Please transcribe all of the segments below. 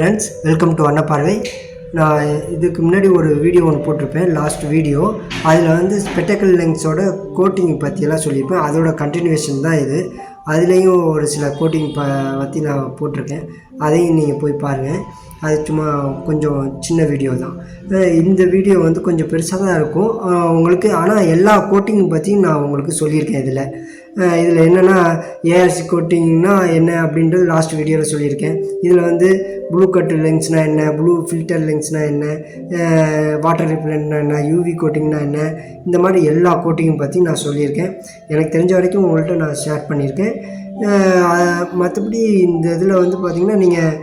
Friends welcome to அன்னப்பார்வை நான் இதுக்கு முன்னாடி ஒரு வீடியோ ஒன்று போட்டிருப்பேன் லாஸ்ட் வீடியோ அதில் வந்து ஸ்பெட்டக்கல் லென்ஸோட கோட்டிங் பற்றியெல்லாம் சொல்லியிருப்பேன். அதோட கண்டினியூஷன் தான் இது. அதுலேயும் ஒரு சில கோட்டிங் ப பற்றி நான் போட்டிருக்கேன். அதையும் நீங்கள் போய் பாருங்கள் அது சும்மா கொஞ்சம் சின்ன வீடியோ தான். இந்த வீடியோ வந்து கொஞ்சம் பெருசாக தான் இருக்கும். உங்களுக்கு ஆனால் எல்லா கோட்டிங் பற்றியும் நான் உங்களுக்கு சொல்லியிருக்கேன் இதில். இதில் என்னென்னா ஏஆர்சி கோட்டிங்னா என்ன அப்படின்றது லாஸ்ட் வீடியோவில் சொல்லியிருக்கேன். இதில் வந்து ப்ளூ கட் லென்ஸ்னால் என்ன ப்ளூ ஃபில்டர் லென்ஸ்னால் என்ன வாட்டர் ரிப்ளண்ட்னா என்ன யூவி கோட்டிங்னா என்ன இந்த மாதிரி எல்லா கோட்டிங்கும் பற்றி நான் சொல்லியிருக்கேன். எனக்கு தெரிஞ்ச வரைக்கும் உங்கள்கிட்ட நான் ஷேர் பண்ணியிருக்கேன். மற்றபடி இந்த இதில் வந்து பார்த்திங்கன்னா நீங்கள்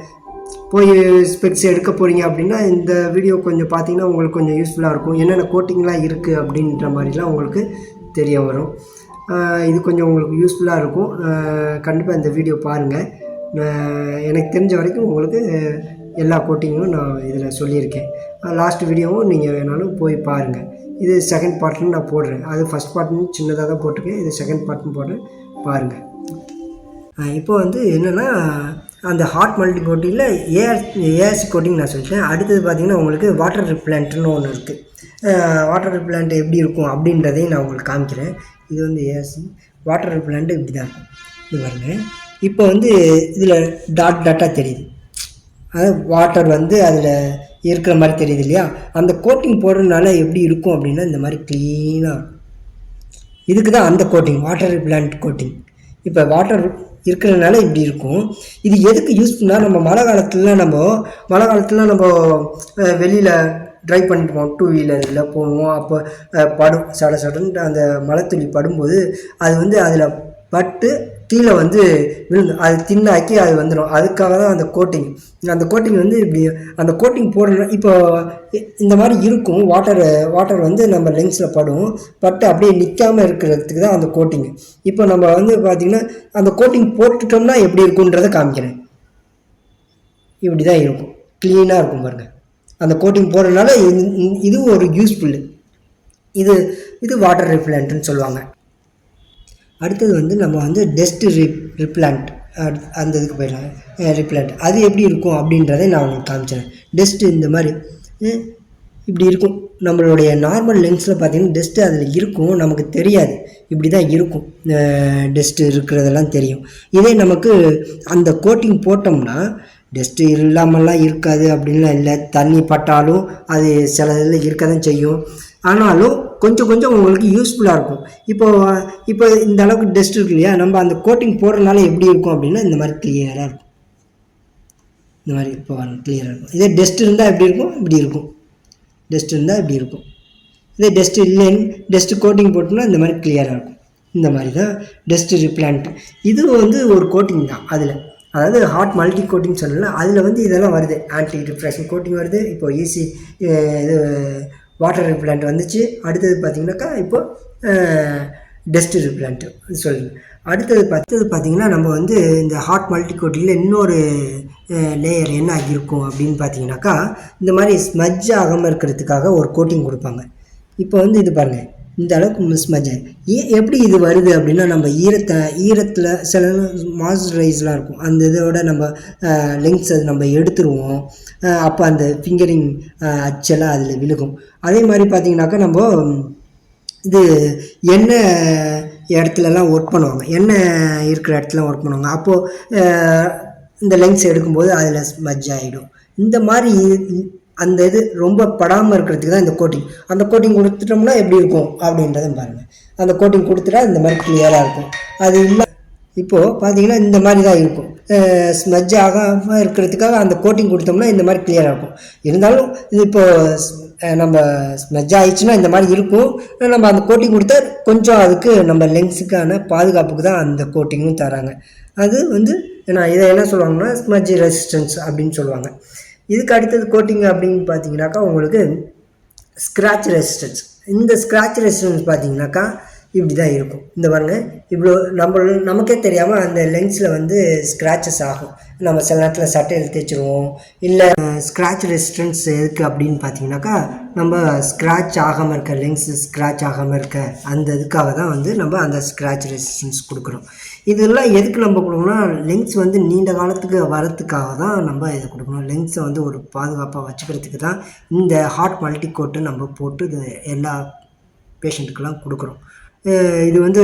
போய் ஸ்பெக்ஸ் எடுக்க போகிறீங்க அப்படின்னா இந்த வீடியோ கொஞ்சம் பார்த்தீங்கன்னா உங்களுக்கு கொஞ்சம் யூஸ்ஃபுல்லாக இருக்கும். என்னென்ன கோட்டிங்லாம் இருக்குது அப்படின்ற மாதிரிலாம் உங்களுக்கு தெரிய வரும். இது கொஞ்சம் உங்களுக்கு யூஸ்ஃபுல்லாக இருக்கும். கண்டிப்பாக இந்த வீடியோ பாருங்கள் எனக்கு தெரிஞ்ச வரைக்கும் உங்களுக்கு எல்லா கோட்டிங்கும் நான் இதில் சொல்லியிருக்கேன். லாஸ்ட் வீடியோவும் நீங்கள் வேணாலும் போய் பாருங்கள் இது செகண்ட் பார்ட்னு நான் போடுறேன். அது ஃபஸ்ட் பார்ட்னு சின்னதாக தான் போட்டிருக்கேன். இது செகண்ட் பார்ட்னு போடுறேன். பாருங்கள் இப்போ வந்து என்னென்னா அந்த ஹாட் மல்டி கோட்டிங்கில் ஏஆர் ஏஆர்சி கோட்டிங் நான் சொல்லிட்டேன். அடுத்தது பார்த்திங்கன்னா உங்களுக்கு வாட்டர் ரிப்ளான்ட்னு ஒன்று இருக்குது வாட்டர் ரிப்ளான்ட் எப்படி இருக்கும் அப்படின்றதையும் நான் உங்களுக்கு காமிக்கிறேன். இது வந்து ஏசி வாட்டர் ரிப்ளான்ட் இப்படி தான் இருக்கும். இது பாருங்க. இப்போ வந்து இதில் டாட் டாட்டாக தெரியுது. அது வாட்டர் வந்து அதில் இருக்கிற மாதிரி தெரியுது இல்லையா? அந்த கோட்டிங் போடுறதுனால எப்படி இருக்கும் அப்படின்னா இந்த மாதிரி க்ளீனாக இருக்கும். இதுக்கு தான் அந்த கோட்டிங் வாட்டர் பிளான்ட் கோட்டிங் இப்போ வாட்டர் இருக்கிறதுனால இப்படி இருக்கும். இது எதுக்கு யூஸ் பண்ணால் நம்ம மழை காலத்துலலாம் நம்ம மழை காலத்தில் நம்ம வெளியில் ட்ரைவ் பண்ணிட்டு போவோம் டூ வீலரில் போவோம். அப்போ படும் சட சடன்ட்டு அந்த மலைத்துளி படும்போது அது வந்து அதில் பட்டு கீழே வந்து விழுந்து அது தின்னாக்கி அது வந்துடும் அதுக்காக தான் அந்த கோட்டிங் அந்த கோட்டிங் வந்து இப்படி அந்த கோட்டிங் போடுற இப்போ இந்த மாதிரி இருக்கும். வாட்டர் வாட்டர் வந்து நம்ம லென்ஸில் படும். பட்டு அப்படியே நிற்காமல் இருக்கிறதுக்கு தான் அந்த கோட்டிங் இப்போ நம்ம வந்து பார்த்திங்கன்னா அந்த கோட்டிங் போட்டுட்டோம்னா எப்படி இருக்குன்றதை காமிக்கிறேன். இப்படி தான் இருக்கும் க்ளீனாக இருக்கும் பாருங்கள் அந்த கோட்டிங் போடுறதுனால இது- ஒரு யூஸ்ஃபுல்லு இது இது வாட்டர் ரிப்ளண்ட்னு சொல்லுவாங்க. அடுத்தது வந்து நம்ம வந்து டெஸ்ட் ரிப் ரிப்ளான்ட் அந்த இதுக்கு போயிடலாம். ரிப்ளான்ட் அது எப்படி இருக்கும் அப்படின்றதை நான் உங்களுக்கு காமிச்சிடுறேன் டெஸ்ட்டு இந்த மாதிரி இப்படி இருக்கும். நம்மளுடைய நார்மல் லென்ஸில் பார்த்தீங்கன்னா டெஸ்ட்டு அதில் இருக்கும் நமக்கு தெரியாது. இப்படி தான் இருக்கும். டெஸ்ட்டு இருக்கிறதெல்லாம் தெரியும். இதே நமக்கு அந்த கோட்டிங் போட்டோம்னா டஸ்ட்டு இல்லாமல்லாம் இருக்காது அப்படின்லாம் இல்லை. தண்ணி பட்டாலும் அது சில இதில் இருக்க தான் செய்யும். ஆனாலும் கொஞ்சம் கொஞ்சம் உங்களுக்கு யூஸ்ஃபுல்லாக இருக்கும். இப்போ இப்போ இந்த அளவுக்கு டஸ்ட் இருக்கு இல்லையா? நம்ம அந்த கோட்டிங் போடுறதுனால எப்படி இருக்கும் அப்படின்னா இந்த மாதிரி கிளியராக இருக்கும். இந்த மாதிரி இப்போ வரணும் கிளியராக இருக்கும். இதே டஸ்ட் இருந்தால் எப்படி இருக்கும்? இப்படி இருக்கும். டஸ்ட் இருந்தால் இப்படி இருக்கும். இதே டஸ்ட் இல்லைன்னு டஸ்ட் கோட்டிங் போட்டோம்னா இந்த மாதிரி கிளியராக இருக்கும். இந்த மாதிரி தான் டஸ்ட் ரிப்ளான்ட் இது வந்து ஒரு கோட்டிங் தான் அதில். அதாவது ஹாட் மல்டி கோட்டிங் சொல்லல அதில் வந்து இதெல்லாம் வருது. ஆன்டி ரிஃப்ராக்ஷன் கோட்டிங் வருது. இப்போ ஈஸி இது வாட்டர் ரிப்ளான்ட் வந்துச்சு. அடுத்தது பார்த்திங்கனாக்கா இப்போது டஸ்ட் ரிப்ளான்ட்டு சொல்லுங்க அடுத்தது பார்த்தது பார்த்தீங்கன்னா நம்ம வந்து இந்த ஹாட் மல்டி கோட்டிங்கில் இன்னொரு லேயர் என்ன இருக்கும் அப்படின்னு பார்த்தீங்கன்னாக்கா இந்த மாதிரி ஸ்மஜ் ஆகாமல் இருக்கிறதுக்காக ஒரு கோட்டிங் கொடுப்பாங்க. இப்போ வந்து இது பாருங்கள் இந்த அளவுக்கு மிஸ்மஜ் ஏன் எப்படி இது வருது அப்படின்னா நம்ம ஈரத்தை ஈரத்தில் சில மாய்ஸ்சரைஸ்லாம் இருக்கும். அந்த இதோட நம்ம லெங்ஸ் அது நம்ம எடுத்துருவோம். அப்போ அந்த ஃபிங்கரிங் அச்செல்லாம் அதில் விழுகும். அதே மாதிரி பார்த்தீங்கன்னாக்கா நம்ம இது எண்ணெய் இடத்துலலாம் ஒர்க் பண்ணுவாங்க. எண்ணெய் இருக்கிற இடத்துல ஒர்க் பண்ணுவாங்க. அப்போது இந்த லென்ஸ் எடுக்கும்போது அதில் ஸ்மஜ் ஆகிடும் இந்த மாதிரி அந்த இது ரொம்ப படாமல் இருக்கிறதுக்கு தான் இந்த கோட்டிங் அந்த கோட்டிங் கொடுத்துட்டோம்னா எப்படி இருக்கும் அப்படின்றத பாருங்கள் அந்த கோட்டிங் கொடுத்துட்டா இந்த மாதிரி கிளியராக இருக்கும். அது இல்லை இப்போது பார்த்தீங்கன்னா இந்த மாதிரி தான் இருக்கும். ஸ்மஜ் ஆகாமல் இருக்கிறதுக்காக அந்த கோட்டிங் கொடுத்தோம்னா இந்த மாதிரி கிளியராக இருக்கும். இருந்தாலும் இது இப்போது நம்ம ஸ்மெஜ் ஆயிடுச்சுன்னா இந்த மாதிரி இருக்கும். நம்ம அந்த கோட்டிங் கொடுத்தா கொஞ்சம் அதுக்கு நம்ம லென்ஸுக்கான பாதுகாப்புக்கு தான் அந்த கோட்டிங்கும் தராங்க. அது வந்து நான் இதை என்ன சொல்லுவாங்கன்னா ஸ்மஜ் ரெசிஸ்டன்ஸ் அப்படின்னு சொல்லுவாங்க. இதுக்கு அடுத்தது கோட்டிங் அப்படின்னு பார்த்தீங்கன்னாக்கா உங்களுக்கு ஸ்க்ராட்ச் ரெசிஸ்டன்ஸ் இந்த ஸ்க்ராட்ச் ரெசிஸ்டன்ஸ் பார்த்தீங்கன்னாக்கா இப்படி தான் இருக்கும். இந்த பாருங்கள் இவ்வளோ நம்ம நமக்கே தெரியாமல் அந்த லென்ஸில் வந்து ஸ்க்ராச்சஸ் ஆகும். நம்ம சில நேரத்தில் சட்டையில் தேய்ச்சிருவோம் இல்லை ஸ்க்ராட்ச் ரெசிஸ்டன்ஸ் எதுக்கு அப்படின்னு பார்த்தீங்கன்னாக்கா நம்ம ஸ்க்ராட்ச் ஆகாமல் இருக்க லென்ஸ் ஸ்க்ராட்ச் ஆகாமல் இருக்க அந்த இதுக்காக தான் வந்து நம்ம அந்த ஸ்க்ராட்ச் ரெசிஸ்டன்ஸ் கொடுக்குறோம். இதெல்லாம் எதுக்கு நம்ம கொடுக்கணும்னா லென்ஸ் வந்து நீண்ட காலத்துக்கு வரத்துக்காக தான் நம்ம இதை கொடுக்கணும். லென்ஸை வந்து ஒரு பாதுகாப்பாக வச்சுக்கிறதுக்கு தான் இந்த ஹாட் மல்டி கோட்டு நம்ம போட்டு இது எல்லா பேஷண்ட்டுக்கெல்லாம் கொடுக்குறோம். இது வந்து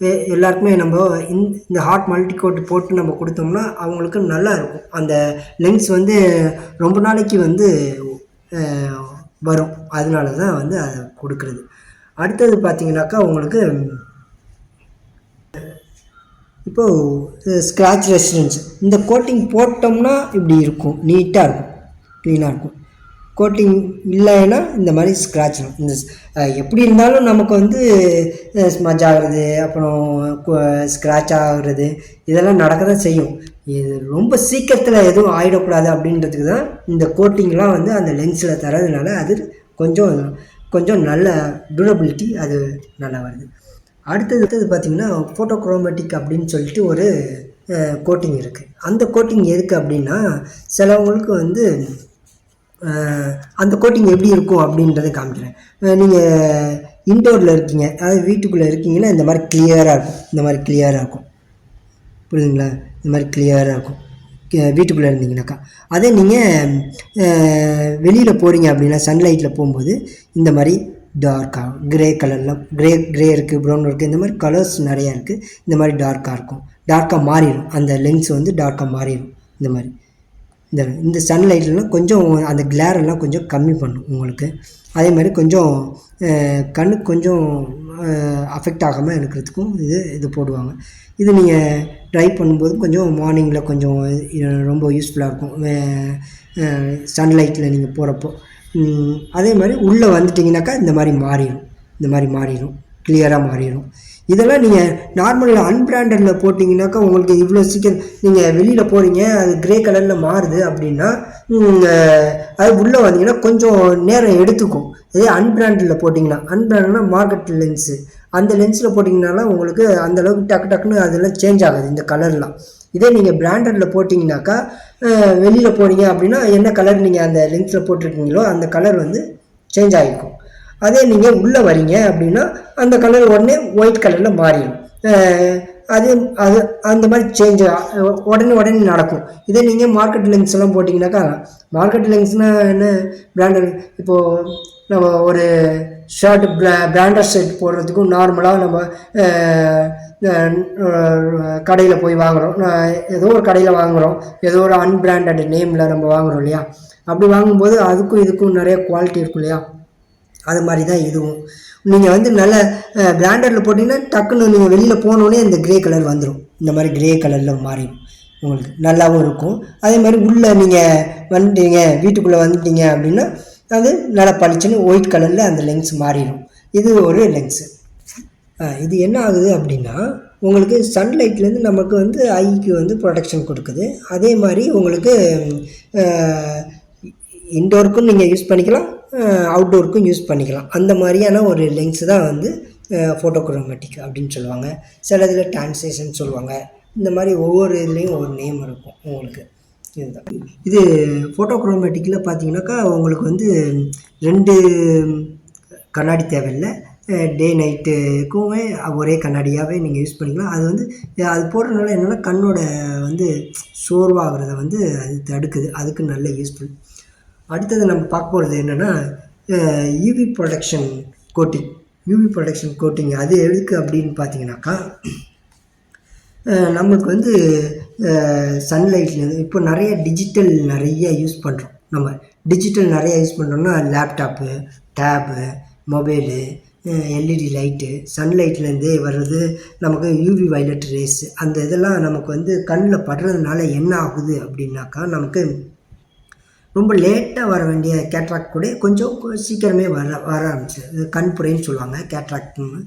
எ- எல்லாருக்குமே நம்ம இந்த இந்த ஹாட் மல்டி கோட் போட்டு நம்ம கொடுத்தோம்னா அவங்களுக்கு நல்லா இருக்கும். அந்த லென்ஸ் வந்து ரொம்ப நாளைக்கு வந்து வரும். அதனால தான் வந்து அதை கொடுக்குறது. அடுத்தது பார்த்தீங்கன்னாக்கா உங்களுக்கு இப்போது ஸ்க்ராட்ச் ரெசிடென்ஸ் இந்த கோட்டிங் போட்டோம்னா இப்படி இருக்கும். நீட்டாக இருக்கும். க்ளீனாக இருக்கும். கோட்டிங் இல்லைன்னா இந்த மாதிரி ஸ்க்ராட்ச் இந்த எப்படி இருந்தாலும் நமக்கு வந்து ஸ்மஜ் ஆகுறது அப்புறம் ஸ்க்ராட்ச் ஆகிறது இதெல்லாம் நடக்க தான் செய்யும். இது ரொம்ப சீக்கிரத்தில் எதுவும் ஆகிடக்கூடாது அப்படின்றதுக்கு தான் இந்த கோட்டிங்லாம் வந்து அந்த லென்ஸில் தரதுனால அது கொஞ்சம் கொஞ்சம் நல்ல டியூரபிலிட்டி அது நல்லா வருது. அடுத்தது அடுத்தது பார்த்திங்கன்னா ஃபோட்டோக்ரோமேட்டிக் அப்படின்னு சொல்லிட்டு ஒரு கோட்டிங் இருக்குது அந்த கோட்டிங் எதுக்கு அப்படின்னா சிலவங்களுக்கு வந்து அந்த கோட்டிங் எப்படி இருக்கும் அப்படின்றத காமிக்கிறேன். நீங்கள் இன்டோரில் இருக்கீங்க அதாவது வீட்டுக்குள்ளே இருக்கீங்கன்னா இந்த மாதிரி கிளியராக இருக்கும். இந்த மாதிரி கிளியராக இருக்கும். புரியுதுங்களா? இந்த மாதிரி கிளியராக இருக்கும். வீட்டுக்குள்ளே இருந்தீங்கன்னாக்கா அதே நீங்கள் வெளியில் போகிறீங்க அப்படின்னா சன்லைட்டில் போகும்போது இந்த மாதிரி டார்க்காக க்ரே கலரில் க்ரே க்ரே இருக்குது ப்ரௌன் இருக்குது இந்த மாதிரி கலர்ஸ் நிறையா இருக்குது இந்த மாதிரி டார்க்காக இருக்கும். டார்க்காக மாறிடும். அந்த லென்ஸ் வந்து டார்க்காக மாறிடும். இந்த மாதிரி. இந்த இந்த சன்லைட்லாம் கொஞ்சம் அந்த கிளேரெல்லாம் கொஞ்சம் கம்மி பண்ணும் உங்களுக்கு. அதே மாதிரி கொஞ்சம் கண்ணுக்கு கொஞ்சம் அஃபெக்ட் ஆகாமல் இருக்கிறதுக்கும் இது இது போடுவாங்க. இது நீங்கள் ட்ரை பண்ணும்போது கொஞ்சம் மார்னிங்கில் கொஞ்சம் ரொம்ப யூஸ்ஃபுல்லாக இருக்கும். சன்லைட்டில் நீங்கள் போகிறப்போ அதே மாதிரி உள்ளே வந்துட்டிங்கனாக்கா இந்த மாதிரி மாறிடும் இந்த மாதிரி மாறிடும் கிளியராக மாறிடும் இதெல்லாம் நீங்கள் நார்மலில் அன்பிராண்டடில் போட்டிங்கனாக்கா உங்களுக்கு இவ்வளோ சீக்கிரம் நீங்கள் வெளியில் போகிறீங்க அது கிரே கலரில் மாறுது அப்படின்னா அது உள்ளே வந்தீங்கன்னா கொஞ்சம் நேரம் எடுத்துக்கும். இதே அன்பிராண்டடில் போட்டிங்கன்னா அன்பிராண்டட்னா மார்க்கெட் லென்ஸு அந்த லென்ஸில் போட்டிங்கனாலாம் உங்களுக்கு அந்த அளவுக்கு டக்கு டக்குன்னு அதெல்லாம் சேஞ்ச் ஆகுது இந்த கலர்லாம் இதே நீங்கள் பிராண்டடில் போட்டிங்கனாக்கா வெளியில் போனீங்க அப்படின்னா என்ன கலர் நீங்கள் அந்த லென்ஸில் போட்டிருக்கீங்களோ அந்த கலர் வந்து சேஞ்ச் ஆகிருக்கும் அதே நீங்கள் உள்ளே வரீங்க அப்படின்னா அந்த கலர் உடனே ஒயிட் கலரில் மாறிடும். அது அது அந்த மாதிரி சேஞ்ச் உடனே உடனே நடக்கும். இதே நீங்கள் மார்க்கெட் லென்ஸ் எல்லாம் போட்டிங்கனாக்கா மார்க்கெட் லென்ஸ்னால் என்ன பிராண்டட் இப்போது நம்ம ஒரு ஷர்ட் ப்ரா பிராண்டட் ஷர்ட் போடுறதுக்கும் நார்மலாக நம்ம கடையில் போய் வாங்குகிறோம் ஏதோ ஒரு கடையில் வாங்குகிறோம் ஏதோ ஒரு அன்பிராண்டட் நேமில் நம்ம வாங்குகிறோம் இல்லையா? அப்படி வாங்கும்போது அதுக்கும் இதுக்கும் நிறைய குவாலிட்டி இருக்கும் இல்லையா? அது மாதிரி தான் இதுவும். நீங்கள் வந்து நல்ல பிராண்டடில் போட்டிங்கன்னா டக்குன்னு நீங்கள் வெளியில் போனோடனே இந்த க்ரே கலர் வந்துடும் இந்த மாதிரி க்ரே கலரில் மாறிடும். உங்களுக்கு நல்லாவும் இருக்கும். அதே மாதிரி உள்ளே நீங்கள் வந்துட்டீங்க வீட்டுக்குள்ளே வந்துட்டீங்க அப்படின்னா அது நல்லா பளிச்சுன்னு ஒயிட் கலரில் அந்த லென்ஸ் மாறிடும். இது ஒரு லென்ஸு இது என்ன ஆகுது அப்படின்னா உங்களுக்கு சன்லைட்லேருந்து நமக்கு வந்து ஐக்கு வந்து ப்ரொடெக்ஷன் கொடுக்குது. அதே மாதிரி உங்களுக்கு இன்டோருக்கும் நீங்கள் யூஸ் பண்ணிக்கலாம். அவுட்டோருக்கும் யூஸ் பண்ணிக்கலாம். அந்த மாதிரியான ஒரு லென்ஸ் தான் வந்து ஃபோட்டோக்ரோமேட்டிக் அப்படின்னு சொல்லுவாங்க. சில இதில் டிரான்ஸ்லேஷன் சொல்லுவாங்க. இந்த மாதிரி ஒவ்வொரு இதுலேயும் ஒவ்வொரு நேம் இருக்கும் உங்களுக்கு. இதுதான். இது ஃபோட்டோக்ரோமேட்டிக்கில் பார்த்தீங்கன்னாக்கா உங்களுக்கு வந்து ரெண்டு கண்ணாடி தேவையில்லை. டே நைட்டுக்குமே ஒரே கண்ணாடியாகவே நீங்கள் யூஸ் பண்ணிக்கலாம். அது வந்து அது போடுறதுனால என்னென்னா கண்ணோட வந்து சோர்வாகிறத வந்து அது தடுக்குது. அதுக்கு நல்ல யூஸ்ஃபுல் அடுத்தது நம்ம பார்க்க போகிறது என்னென்னா UV protection coating UV protection coating அது எதுக்கு அப்படின்னு பார்த்தீங்கன்னாக்கா நம்மளுக்கு வந்து சன்லைட்லேருந்து இப்போ நிறைய டிஜிட்டல் நிறைய யூஸ் பண்ணுறோம் நம்ம டிஜிட்டல் நிறைய யூஸ் பண்ணுறோம்னா laptop tab mobile LED light சன்லைட்லேருந்தே வர்றது நமக்கு யூவி வயலட் ரேஸ் அந்த இதெல்லாம் நமக்கு வந்து கண்ணில் படுறதுனால என்ன ஆகுது அப்படின்னாக்கா நமக்கு ரொம்ப லேட்டாக வர வேண்டிய கேட்ராக்ட் கூட கொஞ்சம் சீக்கிரமே வர வர ஆரம்பிச்சிது கண்புரைன்னு சொல்லுவாங்க கேட்ராக்ட்னு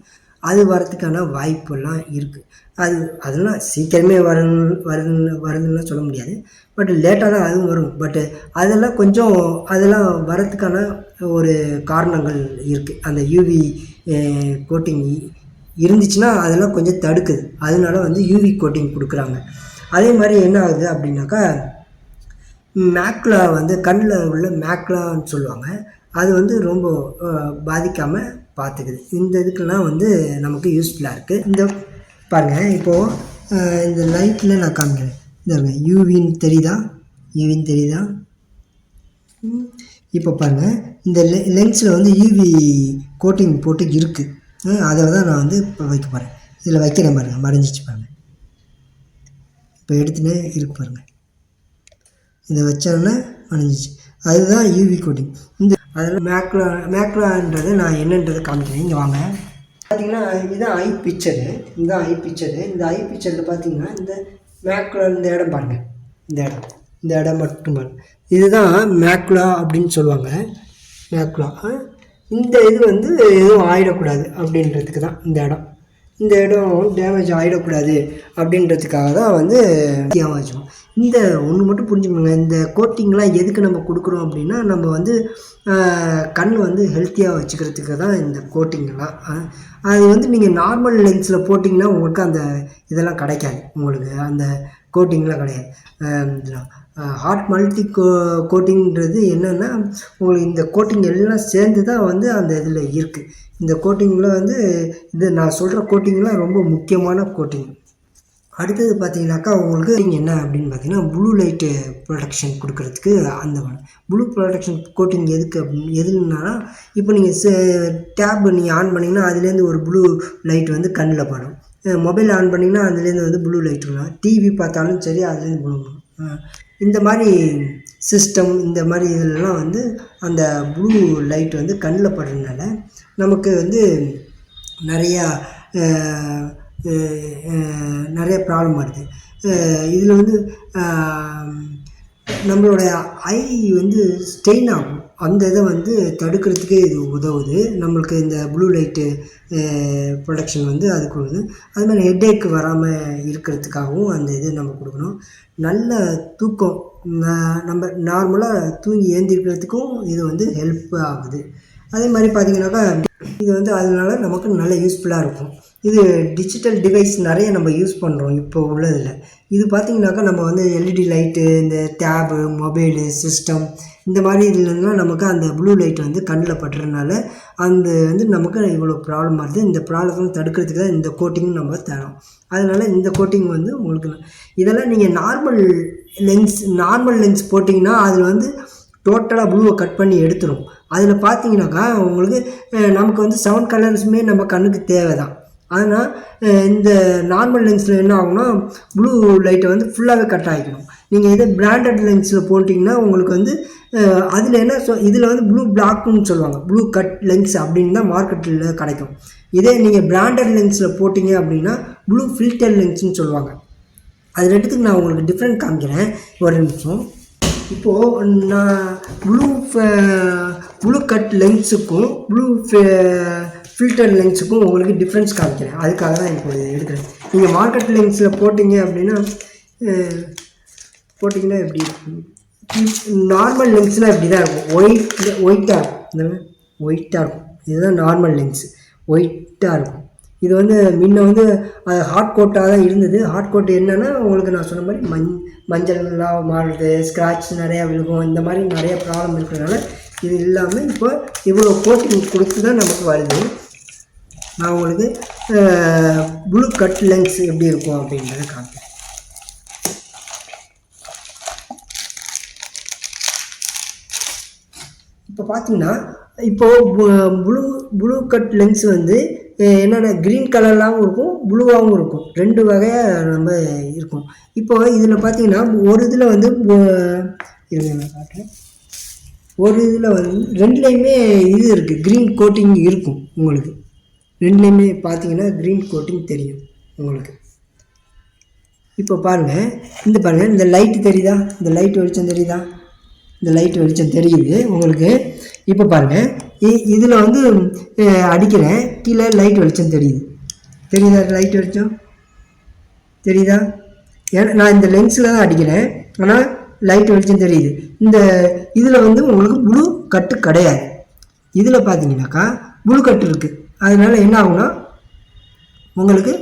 அது வரதுக்கான வாய்ப்பெல்லாம் இருக்குது அது அதெல்லாம் சீக்கிரமே வரணும் வருதுன்னு வருதுன்னு சொல்ல முடியாது. பட் லேட்டாக தான் அதுவும் வரும். பட்டு அதெல்லாம் கொஞ்சம் அதெல்லாம் வரதுக்கான ஒரு காரணங்கள் இருக்குது அந்த யூவி கோட்டிங் இருந்துச்சுன்னா அதெல்லாம் கொஞ்சம் தடுக்குது. அதனால வந்து யூவி கோட்டிங் கொடுக்குறாங்க. அதே மாதிரி என்ன ஆகுது அப்படின்னாக்கா மேக்லா வந்து கண்ணில் உள்ள மேக்லான்னு சொல்லுவாங்க. அது வந்து ரொம்ப பாதிக்காமல் பார்த்துக்குது இந்த இதுக்கெல்லாம் வந்து நமக்கு யூஸ்ஃபுல்லாக இருக்குது இந்த பாருங்கள் இப்போது இந்த லைட்டில் நான் காமிக்கிறேன். இந்த யூவின்னு தெரியுதா? யூவின்னு தெரியுதா? இப்போ பாருங்கள் இந்த லெ லென்ஸில் வந்து யூவி கோட்டிங் போட்டு இருக்குது அதை தான் நான் வந்து இப்போ வைக்க போகிறேன் இதில் வைக்கிறேன் பாருங்கள் மறைஞ்சிச்சு பாருங்கள் இப்போ எடுத்துனே இருக்கு பாருங்கள் இதை வச்சோன்னே அணிஞ்சிச்சு. அதுதான் யூவி கோட்டிங் இந்த அதில் மேக்ரோ மேக்ரோன்றது நான் என்னன்றதை காமிக்கிறேன். இங்கே வாங்க. பார்த்தீங்கன்னா இதுதான் ஐ பிக்சரு இந்த ஐ பிக்சரு இந்த ஐ பிக்சரில் பார்த்தீங்கன்னா இந்த மேக்ரோ இந்த இடம் பாருங்கள் இந்த இடம். இந்த இடம் மட்டும் பாருங்கள் இதுதான் மேக்லா அப்படின்னு சொல்லுவாங்க. மேக்லா இந்த இது வந்து எதுவும் ஆயிடக்கூடாது அப்படின்றதுக்கு தான் இந்த இடம். இந்த இடம் டேமேஜ் ஆகிடக்கூடாது அப்படின்றதுக்காக தான் வந்து முக்கியமாக இந்த ஒன்று மட்டும் புரிஞ்சுக்கணுங்க இந்த கோட்டிங்லாம் எதுக்கு நம்ம கொடுக்குறோம் அப்படின்னா நம்ம வந்து கண் வந்து ஹெல்த்தியாக வச்சுக்கிறதுக்கு தான் இந்த கோட்டிங்லாம் அது வந்து நீங்கள் நார்மல் லென்ஸில் போட்டிங்கன்னா உங்களுக்கு அந்த இதெல்லாம் கிடைக்காது. உங்களுக்கு அந்த கோட்டிங்லாம் கிடையாது. ஹார்ட் மல்டி கோ கோட்டிங்கிறது என்னென்னா உங்களுக்கு இந்த கோட்டிங் எல்லாம் சேர்ந்து தான் வந்து அந்த இதில் இருக்குது இந்த கோட்டிங்கில் வந்து இது நான் சொல்கிற கோட்டிங்லாம் ரொம்ப முக்கியமான கோட்டிங். அடுத்தது பார்த்தீங்கன்னாக்கா உங்களுக்கு நீங்கள் என்ன அப்படின்னு பார்த்தீங்கன்னா ப்ளூ லைட்டு ப்ரொடக்ஷன் கொடுக்கறதுக்கு அந்த ப்ளூ ப்ரொடக்ஷன் கோட்டிங் எதுக்கு அப்படின்னு எதுனா இப்போ நீங்கள் டேப் நீங்கள் ஆன் பண்ணிங்கன்னா அதுலேருந்து ஒரு ப்ளூ லைட் வந்து கண்ணில் படும். மொபைல் ஆன் பண்ணிங்கன்னா அதுலேருந்து வந்து ப்ளூ லைட் வரும். டிவி பார்த்தாலும் சரி அதுலேருந்து ப்ளூ இந்த மாதிரி சிஸ்டம் இந்த மாதிரி இதெல்லாம் வந்து அந்த ப்ளூ லைட் வந்து கண்ணில் படுறதுனால நமக்கு வந்து நிறையா நிறைய ப்ராப்ளம் வருது. இதில் வந்து நம்மளுடைய ஐ வந்து ஸ்டெயின் ஆகும். அந்த இதை வந்து தடுக்கிறதுக்கே இது உதவுது. நம்மளுக்கு இந்த ப்ளூ லைட்டு ப்ரொடக்ஷன் வந்து அது கொடுக்குது. அது மாதிரி ஹெட்டேக் வராமல் இருக்கிறதுக்காகவும் அந்த இது நம்ம கொடுக்கணும். நல்ல தூக்கம் நம்ம நார்மலாக தூங்கி ஏந்திருக்கிறதுக்கும் இது வந்து ஹெல்ப் ஆகுது. அதே மாதிரி பார்த்தீங்கன்னாக்கா இது வந்து அதனால நமக்கு நல்ல யூஸ்ஃபுல்லாக இருக்கும். இது டிஜிட்டல் டிவைஸ் நிறைய நம்ம யூஸ் பண்ணுறோம் இப்போ உள்ளதில். இது பார்த்தீங்கன்னாக்கா நம்ம வந்து எல்இடி லைட்டு இந்த டேபு மொபைலு சிஸ்டம் இந்த மாதிரி இதுலலாம் நமக்கு அந்த ப்ளூ லைட் வந்து கண்ணில் பட்டுறதுனால அந்த வந்து நமக்கு இவ்வளோ ப்ராப்ளம் வருது இந்த ப்ராப்ளம் தடுக்கிறதுக்கு தான் இந்த கோட்டிங் நம்ம தரோம். அதனால் இந்த கோட்டிங் வந்து உங்களுக்கு இதெல்லாம் நீங்கள் நார்மல் லென்ஸ் நார்மல் லென்ஸ் போட்டிங்கன்னா அதில் வந்து டோட்டலாக ப்ளூவை கட் பண்ணி எடுத்துரும். அதில் பார்த்தீங்கன்னாக்கா உங்களுக்கு நமக்கு வந்து செவன் கலர்ஸுமே நம்ம கண்ணுக்கு தேவை தான் ஆனால் இந்த நார்மல் லென்ஸில் என்ன ஆகும்னா ப்ளூ லைட்டை வந்து ஃபுல்லாகவே கட் ஆகிக்கணும் நீங்கள் இதே பிராண்டட் லென்ஸில் போட்டிங்கன்னா உங்களுக்கு வந்து அதில் என்ன சொ இதில் வந்து ப்ளூ பிளாக்னு சொல்லுவாங்க. ப்ளூ கட் லென்ஸ் அப்படின்னு தான் மார்க்கெட்டில் கிடைக்கும். இதே நீங்கள் பிராண்டட் லென்ஸில் போட்டிங்க அப்படின்னா ப்ளூ ஃபில்டர் லென்ஸ்னு சொல்லுவாங்க. அது ரெண்டுத்துக்கு நான் உங்களுக்கு டிஃப்ரெண்ட் காமிக்கிறேன். ஒரு நிமிஷம். இப்போது நான் ப்ளூ ப்ளூ கட் லென்ஸுக்கும் ப்ளூ ஃபில்டர் லென்ஸுக்கும் உங்களுக்கு டிஃப்ரென்ஸ் காமிக்கிறேன். அதுக்காக தான் இப்போ இதை எடுக்கிறேன். நீங்கள் மார்க்கெட் லென்ஸில் போட்டிங்க அப்படின்னா போட்டிங்கன்னா எப்படி இருக்கும்? நார்மல் லென்ஸ்லாம் இப்படி தான் இருக்கும். ஒயிட் ஒயிட்டாக இருக்கும். இந்த ஒயிட்டாக இருக்கும். இதுதான் நார்மல் லென்ஸ் ஒயிட்டாக இருக்கும். இது வந்து முன்ன வந்து அது ஹாட் கோட்டாக தான் இருந்தது. ஹாட் கோட் என்னென்னா உங்களுக்கு நான் சொன்ன மாதிரி மஞ் மஞ்சள்லாம் மாறுறது ஸ்க்ராட்ச் நிறையா விழுகும் இந்த மாதிரி நிறைய ப்ராப்ளம் இருக்கிறதுனால இது இல்லாமல் இப்போ இவ்வளோ கோட்டிங் கொடுத்து தான் நமக்கு வருது. நான் உங்களுக்கு ப்ளூ கட் லென்ஸ் எப்படி இருக்கும் அப்படின்றத காமிக்கிறேன். இப்போ பார்த்தீங்கன்னா இப்போது ப்ளூ ப்ளூ கட் லென்ஸ் வந்து என்னென்ன க்ரீன் கலர்லாகவும் இருக்கும் ப்ளூவாகவும் இருக்கும். ரெண்டு வகையாக நம்ம இருக்கும். இப்போ இதில் பார்த்தீங்கன்னா ஒரு இதில் வந்து இருங்க நான் காட்டுறேன். ஒரு இதில் வந்து ரெண்டுலேயுமே இது இருக்குது க்ரீன் கோட்டிங் இருக்கும் உங்களுக்கு. ரெண்டுலேயுமே பார்த்தீங்கன்னா க்ரீன் கோட்டிங் தெரியும் உங்களுக்கு. இப்போ பாருங்கள் இந்த பாருங்கள் இந்த லைட்டு தெரியுதா? இந்த லைட் வெளிச்சம் தெரியுதா? இந்த லைட் வெளிச்சம் தெரியுது உங்களுக்கு. இப்போ பாருங்கள் இதில் வந்து அடிக்கிறேன் கீழே லைட் வெளிச்சம் தெரியுது. தெரியுதா லைட் வெளிச்சம்? தெரியுதா? ஏன்னா நான் இந்த லென்ஸில் தான் அடிக்கிறேன் ஆனால் லைட் வெளிச்சம் தெரியுது. இந்த இதில் வந்து உங்களுக்கு ப்ளூ கட்டு கிடையாது. இதில் பார்த்தீங்கன்னாக்கா ப்ளூ கட்டு இருக்குது அதனால் என்ன ஆகும்னா உங்களுக்கு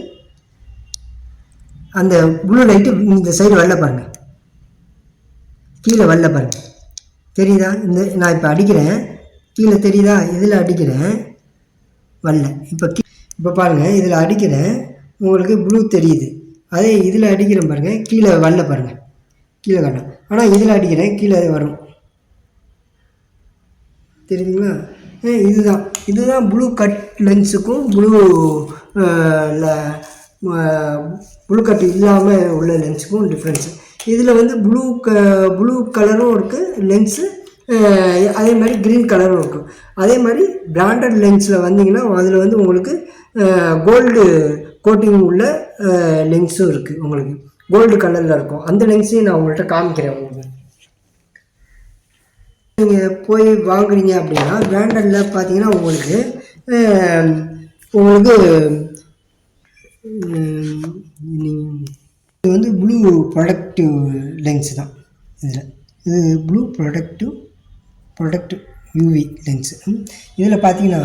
அந்த ப்ளூ லைட்டு இந்த சைடு வரல பாருங்கள் கீழே வரல பாருங்கள் தெரியுதா? இந்த நான் இப்போ அடிக்கிறேன். கீழே தெரியுதா? இதில் அடிக்கிறேன். வரல. இப்போ கீ இப்போ பாருங்கள் இதில் அடிக்கிறேன். உங்களுக்கு ப்ளூ தெரியுது. அதே இதில் அடிக்கிறேன் பாருங்கள் கீழே வரல பாருங்கள் கீழே காட்டும் ஆனால் இதில் அடிக்கிறேன். கீழே வரும். தெரியுதுங்களா? இதுதான். இதுதான் ப்ளூ கட் லென்ஸுக்கும் ப்ளூ ப்ளூ கட் இல்லாமல் உள்ள லென்ஸுக்கும் டிஃப்ரென்ஸு இதில் வந்து ப்ளூ க ப்ளூ கலரும் இருக்குது லென்ஸு அதே மாதிரி க்ரீன் கலரும் இருக்கும் அதே மாதிரி பிராண்டட் லென்ஸில் வந்தீங்கன்னா அதில் வந்து உங்களுக்கு கோல்டு கோட்டிங் உள்ள லென்ஸும் இருக்குது உங்களுக்கு. கோல்டு கலரில் இருக்கும். அந்த லென்ஸையும் நான் உங்கள்கிட்ட காமிக்கிறேன் உங்களுக்கு. நீங்கள் போய் வாங்குறீங்க அப்படின்னா பிராண்டடில் பார்த்தீங்கன்னா உங்களுக்கு உங்களுக்கு இது வந்து ப்ளூ ப்ரொடக்டிவ் லென்ஸ் தான் இதில். இது blue protective protect UV lens இதில் பார்த்தீங்கன்னா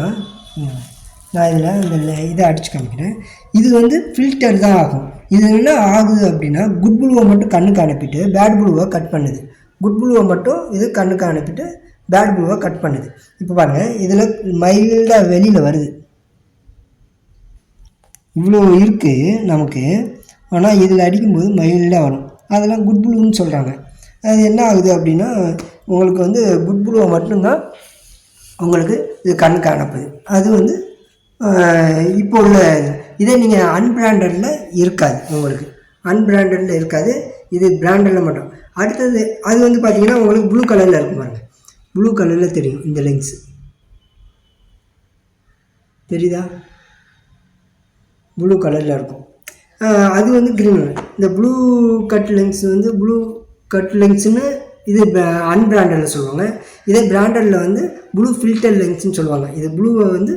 நான் இதில் அந்த இதை அடித்து காமிக்கிறேன். இது வந்து ஃபில்டர் தான் ஆகும். இது என்ன ஆகுது அப்படின்னா குட் ப்ளூவை மட்டும் கண்ணுக்கு அனுப்பிட்டு பேட் ப்ளூவை கட் பண்ணுது. குட் ப்ளூவை மட்டும் இது கண்ணுக்கு அனுப்பிட்டு பேட் ப்ளூவை கட் பண்ணுது. இப்போ பாருங்கள் இதில் மைல்டாக வெளியில் வருது. இவ்வளோ இருக்குது நமக்கு. ஆனால் இதில் அடிக்கும்போது மைல்டாக வரும். அதெல்லாம் குட் ப்ளூன்னு சொல்கிறாங்க அது என்ன ஆகுது அப்படின்னா உங்களுக்கு வந்து குட் ப்ளூவை மட்டும்தான் உங்களுக்கு இது கண்ணுக்கு அனுப்புது. அது வந்து இப்போ உள்ள இதே நீங்கள் அன்பிராண்டடில் இருக்காது உங்களுக்கு. அன்பிராண்டடில் இருக்காது. இது பிராண்டடில் மட்டும். அடுத்தது அது வந்து பார்த்தீங்கன்னா உங்களுக்கு ப்ளூ கலரில் இருக்கும் பாருங்க. ப்ளூ கலரில் தெரியும் இந்த லென்ஸ் தெரியுதா? ப்ளூ கலரில் இருக்கும். அது வந்து க்ரீன் இந்த ப்ளூ கட் லென்ஸ் வந்து ப்ளூ கட் லென்ஸ்னு இது அன்பிராண்டடில் சொல்லுவாங்க. இதே பிராண்டடில் வந்து ப்ளூ ஃபில்டர் லென்ஸ்னு சொல்லுவாங்க. இது ப்ளூவை வந்து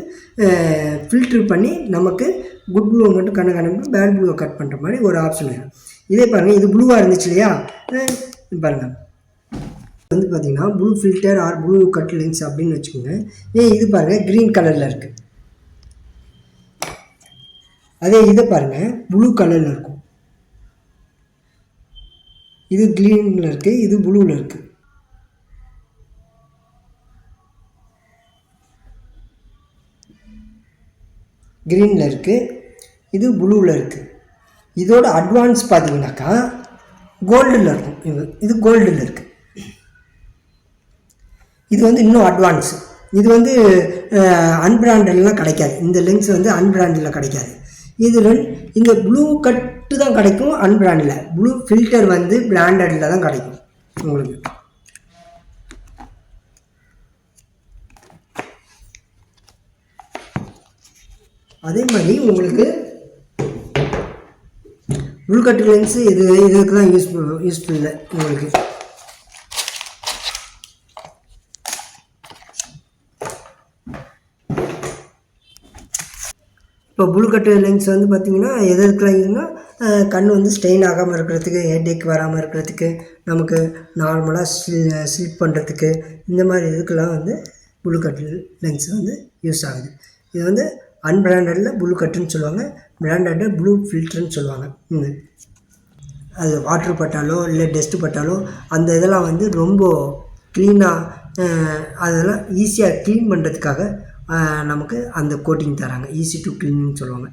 ஃபில்ட்ரு பண்ணி நமக்கு குட் ப்ளூவை மட்டும் கண்ணு கண்ணு பேட் ப்ளூவை கட் பண்ணுற மாதிரி ஒரு ஆப்ஷன் வேணும் இதே பாருங்கள் இது ப்ளூவாக இருந்துச்சு இல்லையா? பாருங்கள் வந்து பார்த்தீங்கன்னா blue filter or blue cut lens அப்படின்னு வச்சுக்கோங்க. ஏன் இது பாருங்கள் க்ரீன் கலரில் இருக்குது அதே இதை பாருங்கள் ப்ளூ கலரில் இருக்கும். இது க்ரீனில் இருக்குது இது ப்ளூவில் இருக்குது க்ரீனில் இருக்குது இது ப்ளூவில் இருக்குது இதோட அட்வான்ஸ் பார்த்தீங்கன்னாக்கா கோல்டில் இருக்கும். இது இது கோல்டில் இருக்குது இது வந்து இன்னும் அட்வான்ஸ் இது வந்து அன்பிராண்டட்லாம் கிடைக்காது. இந்த லென்ஸ் வந்து அன்பிராண்டில் கிடைக்காது. இதில் இந்த ப்ளூ கட்டு தான் கிடைக்கும் அன்பிராண்டில் ப்ளூ ஃபில்டர் வந்து பிராண்டடில் தான் கிடைக்கும். உங்களுக்கு. அதே மாதிரி உங்களுக்கு உள்கட்டு லென்ஸு இது இதுக்கு தான் யூஸ் யூஸ்ஃபுல் இல்லை உங்களுக்கு இப்போ புல்கட்டு லென்ஸ் வந்து பார்த்திங்கன்னா எது எதுக்குலாம் யூஸ்னா கண் வந்து ஸ்ட்ரெயின் ஆகாமல் இருக்கிறதுக்கு ஹெட்ஏக் வராமல் இருக்கிறதுக்கு நமக்கு நார்மலாக ஸ்லி ஸ்லிப் பண்ணுறதுக்கு இந்த மாதிரி இதுக்கெல்லாம் வந்து புல்கட்டு லென்ஸ் வந்து யூஸ் ஆகுது. இது வந்து அன்பிராண்டடில் புல்கட்டுன்னு சொல்லுவாங்க. பிராண்டடில் ப்ளூ ஃபில்டர்னு சொல்லுவாங்க. அது வாட்ரு பட்டாலோ இல்லை டஸ்ட்டு பட்டாலோ அந்த இதெல்லாம் வந்து ரொம்ப க்ளீனாக அதெல்லாம் ஈஸியாக க்ளீன் பண்ணுறதுக்காக நமக்கு அந்த கோட்டிங் தராங்க. ஈஸி டு க்ளீன்னு சொல்லுவாங்க.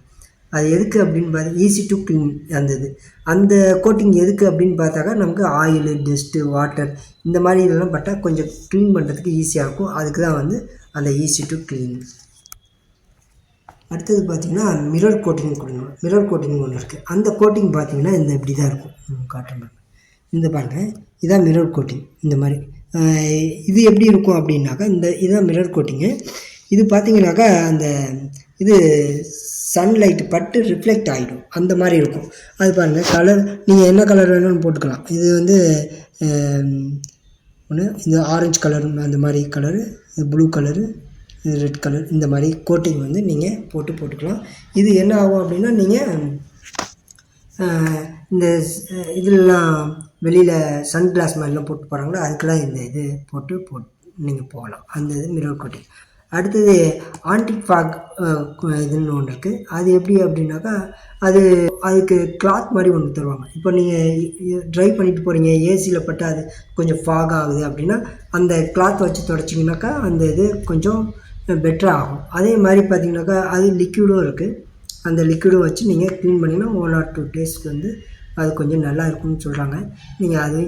அது எதுக்கு அப்படின்னு பார்த்தா ஈஸி டு க்ளீன் அந்த இது. அந்த கோட்டிங் எதுக்கு அப்படின்னு பார்த்தாக்கா நமக்கு ஆயிலு டஸ்ட்டு வாட்டர் இந்த மாதிரி இதெல்லாம் பட்டால் கொஞ்சம் க்ளீன் பண்ணுறதுக்கு ஈஸியாக இருக்கும். அதுக்கு தான் வந்து அந்த ஈஸி டு க்ளீன் அடுத்தது பார்த்தீங்கன்னா மிரர் கோட்டிங் கொடுக்கணும் மிரர் கோட்டிங் ஒன்று இருக்குது அந்த கோட்டிங் பார்த்தீங்கன்னா இந்த இப்படி தான் இருக்கும் காட்டன் காட்டுறேன் இந்த பாருங்க. இதான் மிரர் கோட்டிங் இந்த மாதிரி. இது எப்படி இருக்கும் அப்படின்னாக்கா இந்த இதுதான் மிரர் கோட்டிங்கு இது பார்த்தீங்கன்னாக்கா அந்த இது சன்லைட் பட்டு ரிஃப்ளெக்ட் ஆகிடும் அந்த மாதிரி இருக்கும். அது பாருங்கள் கலர் நீங்கள் என்ன கலர் வேணும்னு போட்டுக்கலாம். இது வந்து ஒன்று இந்த ஆரஞ்சு கலர் அந்த மாதிரி கலரு ப்ளூ கலரு இது ரெட் கலர் இந்த மாதிரி கோட்டிங் வந்து நீங்கள் போட்டு போட்டுக்கலாம். இது என்ன ஆகும் அப்படின்னா நீங்கள் இந்த இதெல்லாம் வெளியில் சன் கிளாஸ் மாதிரிலாம் போட்டு போகிறாங்களோ அதுக்கெல்லாம் இந்த இது போட்டு போட் நீங்கள் போகலாம். அந்த இது மிரர் கோட்டிங் அடுத்தது ஆன்டிக் ஃபாக் இதுன்னு ஒன்று இருக்குது அது எப்படி அப்படின்னாக்கா அது அதுக்கு கிளாத் மாதிரி ஒன்று தருவாங்க. இப்போ நீங்கள் ட்ரை பண்ணிட்டு போகிறீங்க ஏசியில் பட்டு அது கொஞ்சம் ஃபாக் ஆகுது அப்படின்னா அந்த கிளாத் வச்சு தொடச்சிங்கனாக்கா அந்த இது கொஞ்சம் பெட்டர் ஆகும். அதே மாதிரி பார்த்தீங்கன்னாக்கா அது லிக்விடும் இருக்குது அந்த லிக்விடும் வச்சு நீங்கள் க்ளீன் பண்ணிங்கன்னா ஒன் ஆர் டூ டேஸ்க்கு வந்து அது கொஞ்சம் நல்லா இருக்கும்னு சொல்கிறாங்க நீங்கள் அது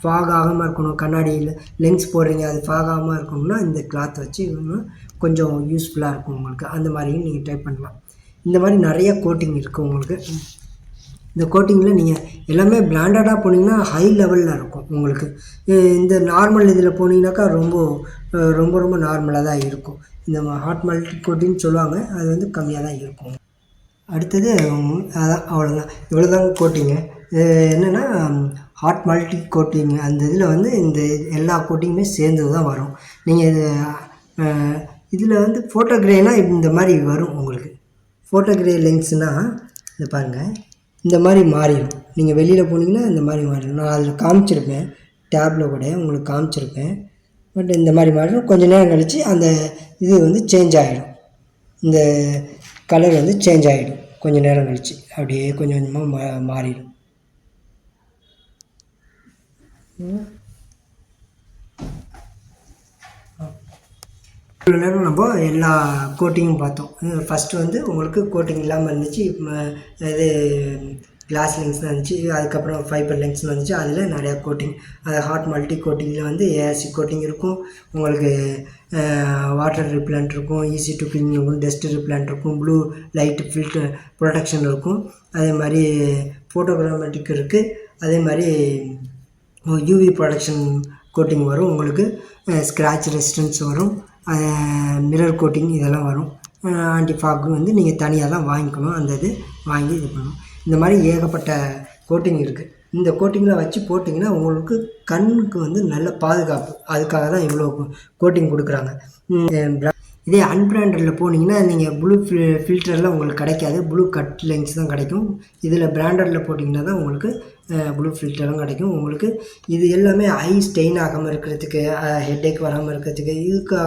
ஃபாக் ஆகாமல் இருக்கணும். கண்ணாடியில் லென்ஸ் போடுறீங்க அது ஃபாக் ஆகாமல் இருக்கணும்னா இந்த கிளாத் வச்சு இன்னும் கொஞ்சம் யூஸ்ஃபுல்லாக இருக்கும் உங்களுக்கு. அந்த மாதிரியும் நீங்கள் ட்ரை பண்ணலாம். இந்த மாதிரி நிறைய கோட்டிங் இருக்குது உங்களுக்கு. இந்த கோட்டிங்கில் நீங்கள் எல்லாமே பிராண்டடாக போனீங்கன்னா ஹை லெவலில் இருக்கும் உங்களுக்கு. இந்த நார்மல் இதில் போனீங்கன்னாக்கா ரொம்ப ரொம்ப ரொம்ப நார்மலாக தான் இருக்கும். இந்த ஹாட் மல்டி கோட்டின்னு சொல்லுவாங்க அது வந்து கம்மியாக தான் இருக்கும். அடுத்தது அதான் அவ்வளோதான் இவ்வளோ தான் கோட்டிங்கு என்னென்னா ஹாட் மல்டி கோட்டிங் அந்த இதில் வந்து இந்த எல்லா கோட்டிங்குமே சேர்ந்து தான் வரும். நீங்கள் இது இதில் வந்து ஃபோட்டோகிரேனால் இந்த மாதிரி வரும் உங்களுக்கு. ஃபோட்டோகிரே லென்ஸ்னால் இந்த பாருங்கள் இந்த மாதிரி மாறிடும். நீங்கள் வெளியில் போனீங்கன்னா இந்த மாதிரி மாறிடும். நான் அதில் காமிச்சிருப்பேன். டேப்பில் கூட உங்களுக்கு காமிச்சிருப்பேன். பட் இந்த மாதிரி மாறிடும். கொஞ்ச நேரம் கழித்து அந்த இது வந்து சேஞ்ச் ஆகிடும் இந்த கலர் வந்து சேஞ்ச் ஆகிடும் கொஞ்சம் நேரம் கழித்து அப்படியே கொஞ்சம் கொஞ்சமாக மா மாறிடும். இவ்வளோ நேரம் நம்ம எல்லா கோட்டிங்கும் பார்த்தோம். ஃபஸ்ட்டு வந்து உங்களுக்கு கோட்டிங் இல்லாமல் இருந்துச்சு. இது கிளாஸ் லென்ஸ் இருந்துச்சு அதுக்கப்புறம் ஃபைபர் லென்ஸ்னு வந்துச்சு அதில் நிறையா கோட்டிங் அது ஹாட் மல்டி கோட்டிங்கில் வந்து ஏஆர்சி கோட்டிங் இருக்கும். உங்களுக்கு வாட்டர் ரிப்ளான்ட் இருக்கும் ஈஸி டு க்ளீன் இருக்கும் டஸ்ட் ரிப்லண்ட் இருக்கும் ப்ளூ லைட் ஃபில்டர் ப்ரொடெக்ஷன் இருக்கும். அதே மாதிரி ஃபோட்டோகிராமேட்டிக் இருக்குது அதே மாதிரி யூவி ப்ரொடக்ஷன் கோட்டிங் வரும் உங்களுக்கு. ஸ்க்ராட்ச் ரெசிஸ்டன்ஸ் வரும். மிரர் கோட்டிங் இதெல்லாம் வரும். ஆன்டி ஃபாக்கு வந்து நீங்கள் தனியாக தான் வாங்கிக்கணும். அந்த இது வாங்கி இது பண்ணணும். இந்த மாதிரி ஏகப்பட்ட கோட்டிங் இருக்குது இந்த கோட்டிங்கில் வச்சு போட்டிங்கன்னா உங்களுக்கு கண்ணுக்கு வந்து நல்ல பாதுகாப்பு. அதுக்காக தான் இவ்வளோ கோட்டிங் கொடுக்குறாங்க. இதே அன்பிராண்டடில் போனீங்கன்னா நீங்கள் ப்ளூ ஃபில் ஃபில்டர்லாம் உங்களுக்கு கிடைக்காது. ப்ளூ கட் லென்ஸ் தான் கிடைக்கும். இதில் பிராண்டடில் போட்டிங்கன்னா தான் உங்களுக்கு ப்ளூ ஃபில்டரும் கிடைக்கும். உங்களுக்கு இது எல்லாமே ஐ ஸ்டெயின் ஆகாமல் இருக்கிறதுக்கு ஹெட்டேக் வராமல் இருக்கிறதுக்கு இதுக்கு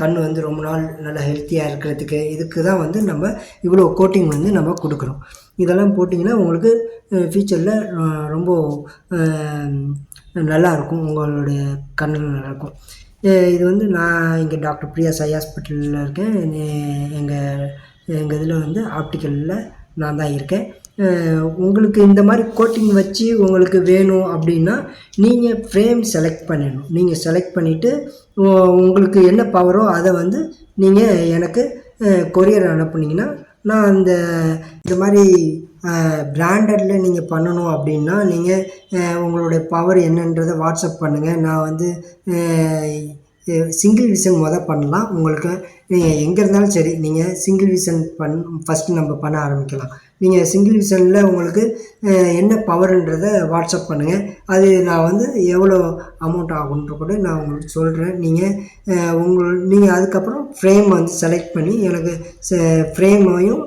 கண் வந்து ரொம்ப நாள் நல்லா ஹெல்த்தியாக இருக்கிறதுக்கு இதுக்கு தான் வந்து நம்ம இவ்வளோ கோட்டிங் வந்து நம்ம கொடுக்குறோம். இதெல்லாம் போட்டிங்கன்னா உங்களுக்கு ஃபியூச்சரில் ரொம்ப நல்லாயிருக்கும் நல்லா இருக்கும். உங்களுடைய கண்ணு நல்லாயிருக்கும் இது வந்து நான் இங்கே டாக்டர் பிரியா சை ஹாஸ்பிட்டலில் இருக்கேன். எங்கள் எங்கள் இதில் வந்து ஆப்டிக்கலில் நான் தான் இருக்கேன். உங்களுக்கு இந்த மாதிரி கோட்டிங் வச்சு உங்களுக்கு வேணும் அப்படின்னா நீங்கள் ஃப்ரேம் செலக்ட் பண்ணிடணும் நீங்கள் செலக்ட் பண்ணிவிட்டு உங்களுக்கு என்ன பவரோ அதை வந்து நீங்கள் எனக்கு கொரியர் அனுப்புனீங்கன்னா நான் அந்த இந்த மாதிரி பிராண்டடில் நீங்கள் பண்ணணும் அப்படின்னா நீங்கள் உங்களுடைய பவர் என்னன்றதை வாட்ஸ்அப் பண்ணுங்கள் நான் வந்து சிங்கிள் விஷன் மொதல் பண்ணலாம். உங்களுக்கு நீங்கள் எங்கே இருந்தாலும் சரி நீங்கள் சிங்கிள் விஷன் பண் ஃபஸ்ட்டு நம்ம பண்ண ஆரம்பிக்கலாம். நீங்கள் சிங்கிள் விஷனில் உங்களுக்கு என்ன பவர்ன்றதை வாட்ஸ்அப் பண்ணுங்கள் அது நான் வந்து எவ்வளோ அமௌண்ட் ஆகுன்ற கூட நான் உங்களுக்கு சொல்கிறேன் நீங்கள் உங்கள் நீங்கள் அதுக்கப்புறம் ஃப்ரேம் வந்து செலக்ட் பண்ணி எனக்கு ஃப்ரேமையும்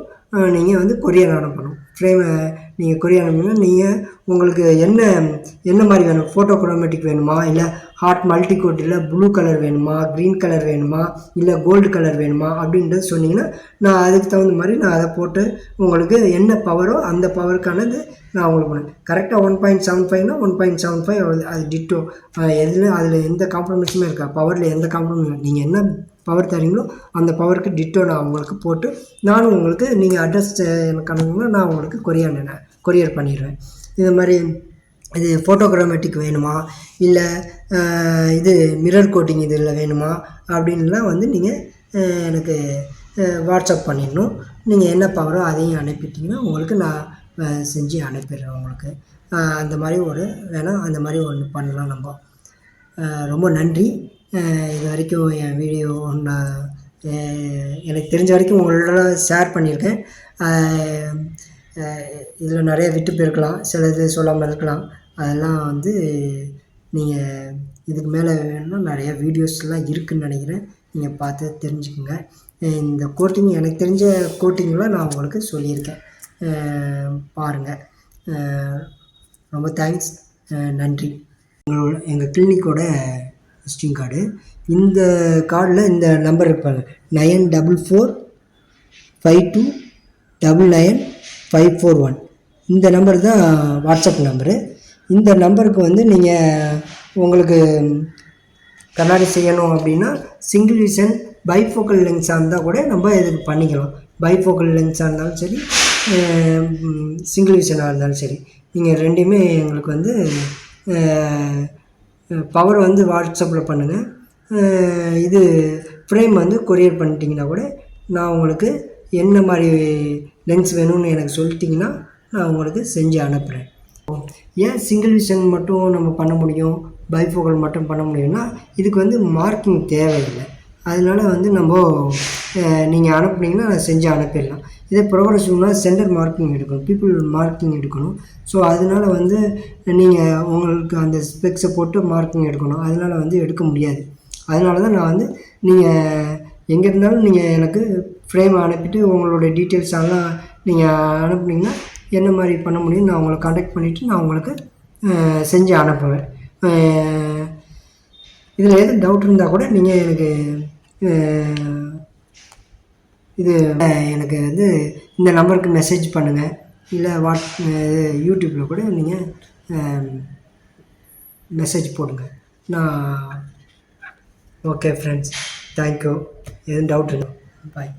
நீங்கள் வந்து கொரியர் அனுப்பணும். ஃப்ரேமை நீங்கள் கொரியர் அனுப்பினா நீங்கள் உங்களுக்கு என்ன என்ன மாதிரி வேணும் ஃபோட்டோ குரோமேட்டிக் வேணுமா? இல்லை ஹாட் மல்டி கோட்டில் ப்ளூ கலர் வேணுமா க்ரீன் கலர் வேணுமா இல்லை கோல்டு கலர் வேணுமா அப்படின்றது சொன்னீங்கன்னா நான் அதுக்கு தகுந்த மாதிரி நான் அதை போட்டு உங்களுக்கு என்ன பவரோ அந்த பவருக்கானது நான் உங்களுக்கு பண்ணேன் கரெக்டாக ஒன் பாயிண்ட் செவன் ஃபைவ்னா ஒன் பாயிண்ட் செவன் ஃபைவ் அது டிட்டோ எதுலையும் அதில் எந்த காம்ப்ரமைஸுமே இருக்கா பவரில் எந்த காம்ப்ரமைஸும் நீங்கள் என்ன பவர் தரீங்களோ அந்த பவருக்கு டிட்டோ நான் உங்களுக்கு போட்டு நானும் உங்களுக்கு நீங்கள் அட்ரஸ் எனக்கு அனுப்புங்கன்னா நான் உங்களுக்கு கொரியர் கொரியர் பண்ணிடுவேன் இது மாதிரி இது ஃபோட்டோகிராமேட்டிக் வேணுமா? இல்லை இது மிரர் கோட்டிங் இதில் வேணுமா? அப்படின்லாம் வந்து நீங்கள் எனக்கு வாட்ஸ்அப் பண்ணிடணும். நீங்கள் என்ன பவரோ அதையும் அனுப்பிட்டீங்கன்னா உங்களுக்கு நான் செஞ்சு அனுப்பிடுறேன் உங்களுக்கு. அந்த மாதிரி ஒரு வேணால் அந்த மாதிரி ஒன்று பண்ணலாம் நம்ம. ரொம்ப நன்றி. இது வரைக்கும் என் வீடியோ நான் எனக்கு தெரிஞ்ச வரைக்கும் உங்களோட ஷேர் பண்ணியிருக்கேன். இதில் நிறைய விட்டு போயிருக்கலாம். சில இது சொல்லாமல் இருக்கலாம். அதெல்லாம் வந்து நீங்கள் இதுக்கு மேலே வேணும்னா நிறைய வீடியோஸ்லாம் இருக்குதுன்னு நினைக்கிறேன். நீங்கள் பார்த்து தெரிஞ்சுக்குங்க. இந்த கோட்டிங் எனக்கு தெரிஞ்ச கோட்டிங்லாம் நான் உங்களுக்கு சொல்லியிருக்கேன். பாருங்கள் ரொம்ப தேங்க்ஸ் நன்றி. உங்களோட எங்கள் கிளினிக்கோட விசிட்டிங் கார்டு இந்த கார்டில் இந்த நம்பர் இருப்பாங்க nine double four five two double nine five four one இந்த நம்பர் தான் வாட்ஸ்அப் நம்பரு இந்த நம்பருக்கு வந்து நீங்கள் உங்களுக்கு கண்ணாடி செய்யணும் அப்படின்னா சிங்கிள் விஷன் பைஃபோக்கல் லென்ஸாக இருந்தால் கூட நம்ம இதுக்கு பண்ணிக்கலாம். பைஃபோக்கல் லென்ஸாக இருந்தாலும் சரி சிங்கிள் விஷனாக இருந்தாலும் சரி. நீங்கள் ரெண்டுமே எங்களுக்கு வந்து பவர் வந்து வாட்ஸ்அப்பில் பண்ணுங்கள் இது ஃப்ரேம் வந்து கொரியர் பண்ணிட்டீங்கன்னா கூட நான் உங்களுக்கு என்ன மாதிரி லென்ஸ் வேணும்னு எனக்கு சொல்லிட்டிங்கன்னா நான் உங்களுக்கு செஞ்சு அனுப்புகிறேன் ஏன் சிங்கிள் விஷன் மட்டும் நம்ம பண்ண முடியும்? பைஃபோகல் மட்டும் பண்ண முடியும்னா இதுக்கு வந்து மார்க்கிங் தேவையில்லை. அதனால வந்து நம்ம நீங்கள் அனுப்புனீங்கன்னா நான் செஞ்சு அனுப்பிடலாம். இதே ப்ரோக்ரஸிவ்னா சென்டர் மார்க்கிங் எடுக்கணும். பீப்புள் மார்க்கிங் எடுக்கணும். ஸோ அதனால வந்து நீங்கள் உங்களுக்கு அந்த ஸ்பெக்ஸை போட்டு மார்க்கிங் எடுக்கணும். அதனால் வந்து எடுக்க முடியாது. அதனால தான் நான் வந்து நீங்கள் எங்கே இருந்தாலும் நீங்கள் எனக்கு ஃப்ரேம் அனுப்பிட்டு உங்களோட டீட்டெயில்ஸ் எல்லாம் நீங்கள் அனுப்புனீங்கன்னா என்ன மாதிரி பண்ண முடியும் நான் உங்களை காண்டாக்ட் பண்ணிவிட்டு நான் உங்களுக்கு செஞ்சு அனுப்புவேன். இதில் எதுவும் டவுட் இருந்தால் கூட நீங்கள் எனக்கு இது எனக்கு வந்து இந்த நம்பருக்கு மெசேஜ் பண்ணுங்கள் இல்லை வாட் இது யூடியூப்பில் கூட நீங்கள் மெசேஜ் போடுங்க. நான் ஓகே ஃப்ரெண்ட்ஸ் தேங்க்யூ எதுவும் டவுட் இல்லை பாய்